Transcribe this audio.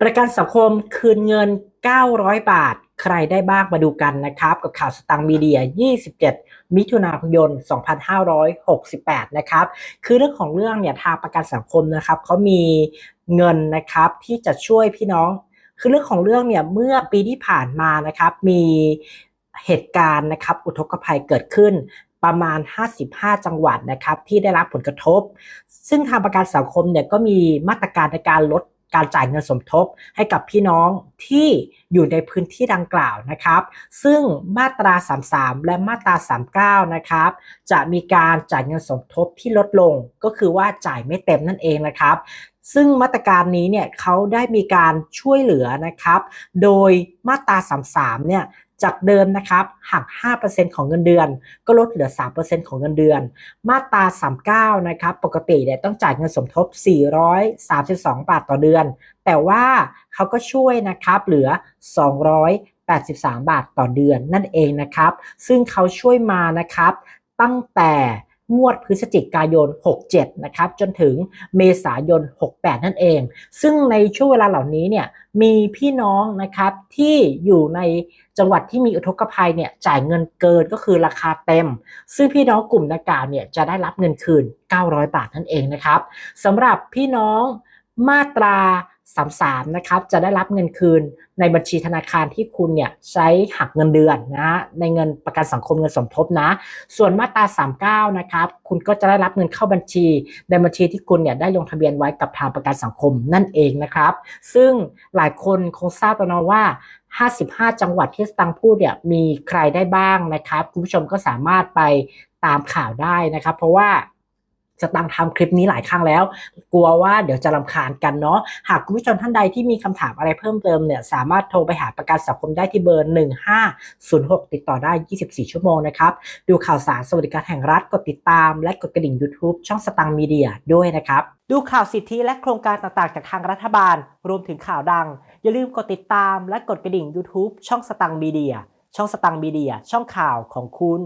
ประกันสังคมคืนเงิน 900 บาท ใครได้บ้างมาดูกันนะครับ กับข่าวสตังมีเดีย 27 มิถุนายน 2568 นะครับ คือเรื่องของเรื่องเนี่ยทางประกันสังคมนะครับเขามีเงินนะครับที่จะช่วยพี่น้อง คือเรื่องของเรื่องเนี่ยเมื่อปีที่ผ่านมานะครับ มีเหตุการณ์นะครับ อุทกภัยเกิดขึ้นประมาณ 55 จังหวัดนะครับที่ได้รับผลกระทบ ซึ่งทางประกันสังคมเนี่ยก็มีมาตรการในการลด การจ่ายเงินสมทบให้กับพี่น้องที่อยู่ในพื้นที่ดังกล่าวนะครับ ซึ่งมาตรา 33 และมาตรา 39 นะครับ จะมีการจ่ายเงินสมทบที่ลดลง ก็คือว่าจ่ายไม่เต็มนั่นเองนะครับ ซึ่งมาตรการนี้เนี่ยเขาได้มีการช่วยเหลือนะครับ โดยมาตรา 33 เนี่ย จากเดิมนะครับหัก 5%ของเงินเดือน ก็ลดเหลือ 3%ของเงินเดือน มาตรา 39 นะครับ ปกติเนี่ยต้องจ่ายเงินสมทบ 432 บาทต่อเดือน แต่ว่าเขาก็ช่วยนะครับเหลือ 283 บาทต่อเดือนนั่นเองนะครับ ซึ่งเขาช่วยมานะครับตั้งแต่ งวดพฤศจิกายน 67 นะครับ จนถึงเมษายน 68 นั่นเอง ซึ่งในช่วงเวลาเหล่านี้เนี่ย มีพี่น้องนะครับที่อยู่ในจังหวัดที่มีอุทกภัยเนี่ยจ่ายเงินเกินก็คือราคาเต็ม ซึ่งพี่น้องกลุ่มดังกล่าวเนี่ยจะได้รับเงินคืน 900 บาทนั่นเองนะครับสำหรับพี่น้องมาตรา 33นะครับจะได้รับเงินคืนในบัญชีธนาคารที่คุณเนี่ยใช้หักเงินเดือนนะในเงินประกันสังคมเงินสมทบนะ ส่วนมาตรา 39นะครับคุณก็จะได้รับเงินเข้าบัญชี ในบัญชีที่คุณเนี่ยได้ลงทะเบียนไว้กับทางประกันสังคมนั่นเองนะครับ ซึ่งหลายคนคงทราบแล้วนะว่า 55 จังหวัดที่ตังพูดเนี่ยมีใครได้บ้างนะครับ คุณผู้ชมก็สามารถไปตามข่าวได้นะครับ เพราะว่า สตังทำคลิปนี้หลายครั้งแล้ว กลัวว่าเดี๋ยวจะรำคาญกันเนาะหากคุณผู้ชมท่านใดที่มีคำถามอะไรเพิ่มเติมเนี่ยสามารถโทรไปหาประกันสังคมได้ที่เบอร์ 1506 ติดต่อได้ 24 ชั่วโมงนะครับ ดูข่าวสารสวัสดิการแห่งรัฐกดติดตาม และกดกระดิ่ง YouTube ช่องสตังมีเดียด้วยนะครับ ดูข่าวสิทธิและโครงการต่างๆ จากทางรัฐบาล รวมถึงข่าวดัง อย่าลืมกดติดตาม และกดกระดิ่ง YouTube ช่องสตังมีเดียช่องสตังมีเดียช่องข่าวของคุณ